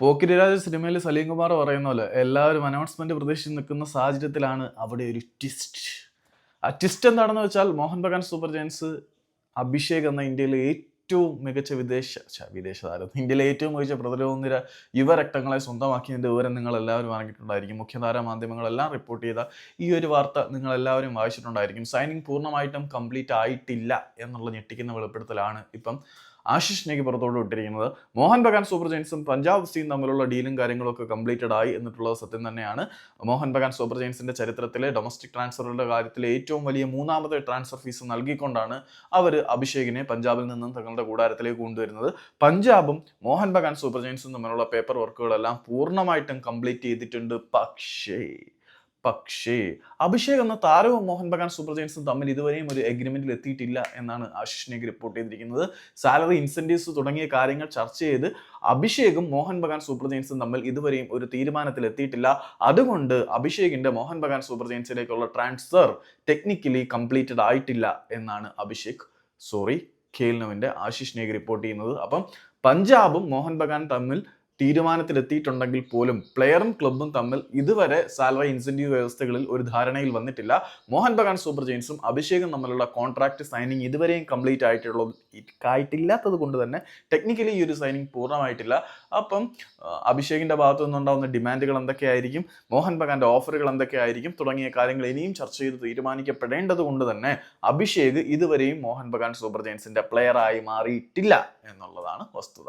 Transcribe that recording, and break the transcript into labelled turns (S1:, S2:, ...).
S1: പോക്കിരിരാജ സിനിമയിൽ സലീം കുമാർ പറയുന്ന പോലെ എല്ലാവരും അനൗൺസ്മെന്റ് പ്രതീക്ഷിച്ച് നിൽക്കുന്ന സാഹചര്യത്തിലാണ് അവിടെ ഒരു ട്വിസ്റ്റ് ആ ട്വിസ്റ്റ് എന്താണെന്ന് വെച്ചാൽ മോഹൻ ബഗാൻ സൂപ്പർ ജയൻസ് അഭിഷേക് എന്ന ഇന്ത്യയിലെ ഏറ്റവും മികച്ച വിദേശ വിദേശ താരം ഇന്ത്യയിലെ ഏറ്റവും മികച്ച പ്രതിരോധ നിര യുവരക്തങ്ങളെ സ്വന്തമാക്കിയതിന്റെ വിവരം നിങ്ങൾ എല്ലാവരും അറിഞ്ഞിട്ടുണ്ടായിരിക്കും. മുഖ്യധാര മാധ്യമങ്ങളെല്ലാം റിപ്പോർട്ട് ചെയ്ത ഈ ഒരു വാർത്ത നിങ്ങൾ എല്ലാവരും വായിച്ചിട്ടുണ്ടായിരിക്കും. സൈനിങ് പൂർണമായിട്ടും കംപ്ലീറ്റ് ആയിട്ടില്ല എന്നുള്ള ഞെട്ടിക്കുന്ന വെളിപ്പെടുത്തലാണ് ഇപ്പം ആശിഷ് നെഗി പുറത്തോട്ട് വിട്ടിരിക്കുന്നത്. മോഹൻ ബഗാൻ സൂപ്പർ ജയൻസും പഞ്ചാബ് സിയും തമ്മിലുള്ള ഡീലും കാര്യങ്ങളൊക്കെ കംപ്ലീറ്റഡ് ആയി എന്നിട്ടുള്ളത് സത്യം തന്നെയാണ്. മോഹൻ ബഗാൻ സൂപ്പർ ജയൻസിന്റെ ചരിത്രത്തിലെ ഡൊമസ്റ്റിക് ട്രാൻസ്ഫറുകളുടെ കാര്യത്തിൽ ഏറ്റവും വലിയ മൂന്നാമത്തെ ട്രാൻസ്ഫർ ഫീസ് നൽകിക്കൊണ്ടാണ് അവർ അഭിഷേകിനെ പഞ്ചാബിൽ നിന്നും തങ്ങളുടെ കൂടാരത്തിലേക്ക് കൊണ്ടുവരുന്നത്. പഞ്ചാബും മോഹൻ ബഗാൻ സൂപ്പർ ജയൻസും തമ്മിലുള്ള പേപ്പർ വർക്കുകളെല്ലാം പൂർണമായിട്ടും കംപ്ലീറ്റ് ചെയ്തിട്ടുണ്ട്. പക്ഷേ പക്ഷേ അഭിഷേക് എന്ന താരവും മോഹൻ ബഗാൻ സൂപ്പർ ജയൻസും തമ്മിൽ ഇതുവരെയും ഒരു എഗ്രിമെന്റിൽ എത്തിയിട്ടില്ല എന്നാണ് ആശിഷ് നെഗ് റിപ്പോർട്ട് ചെയ്തിരിക്കുന്നത്. സാലറി ഇൻസെന്റീവ്സ് തുടങ്ങിയ കാര്യങ്ങൾ ചർച്ച ചെയ്ത് അഭിഷേകും മോഹൻ ബഗാൻ സൂപ്പർ ജയൻസും തമ്മിൽ ഇതുവരെയും ഒരു തീരുമാനത്തിൽ എത്തിയിട്ടില്ല. അതുകൊണ്ട് അഭിഷേകിന്റെ മോഹൻ ബഗാൻ സൂപ്പർ ജയൻസിലേക്കുള്ള ട്രാൻസ്ഫർ ടെക്നിക്കലി കംപ്ലീറ്റഡ് ആയിട്ടില്ല എന്നാണ് അഭിഷേക് സോറി ഖേൽനവിന്റെ ആശിഷ് നേഗ് റിപ്പോർട്ട് ചെയ്യുന്നത്. അപ്പം പഞ്ചാബും മോഹൻ ബഗാൻ തമ്മിൽ തീരുമാനത്തിലെത്തിയിട്ടുണ്ടെങ്കിൽ പോലും പ്ലെയറും ക്ലബും തമ്മിൽ ഇതുവരെ സാലറി ഇൻസെന്റീവ് വ്യവസ്ഥകളിൽ ഒരു ധാരണയിൽ വന്നിട്ടില്ല. മോഹൻ ബഗാൻ സൂപ്പർ ജെയിൻസും അഭിഷേകും തമ്മിലുള്ള കോൺട്രാക്ട് സൈനിങ് ഇതുവരെയും കംപ്ലീറ്റ് ആയിട്ടുള്ള ആയിട്ടില്ലാത്തത് കൊണ്ട് തന്നെ ടെക്നിക്കലി ഈ ഒരു സൈനിങ് പൂർണമായിട്ടില്ല. അപ്പം അഭിഷേകിന്റെ ഭാഗത്തു നിന്നുണ്ടാവുന്ന ഡിമാൻഡുകൾ എന്തൊക്കെയായിരിക്കും? മോഹൻ ബഗാന്റെ ഓഫറുകൾ എന്തൊക്കെയായിരിക്കും? തുടങ്ങിയ കാര്യങ്ങൾ ഇനിയും ചർച്ച ചെയ്ത് തീരുമാനിക്കപ്പെടേണ്ടത് കൊണ്ട് തന്നെ അഭിഷേക് ഇതുവരെയും മോഹൻ ബഗാൻ സൂപ്പർ ജെയിൻസിന്റെ പ്ലെയറായി മാറിയിട്ടില്ല എന്നുള്ളതാണ് വസ്തുത.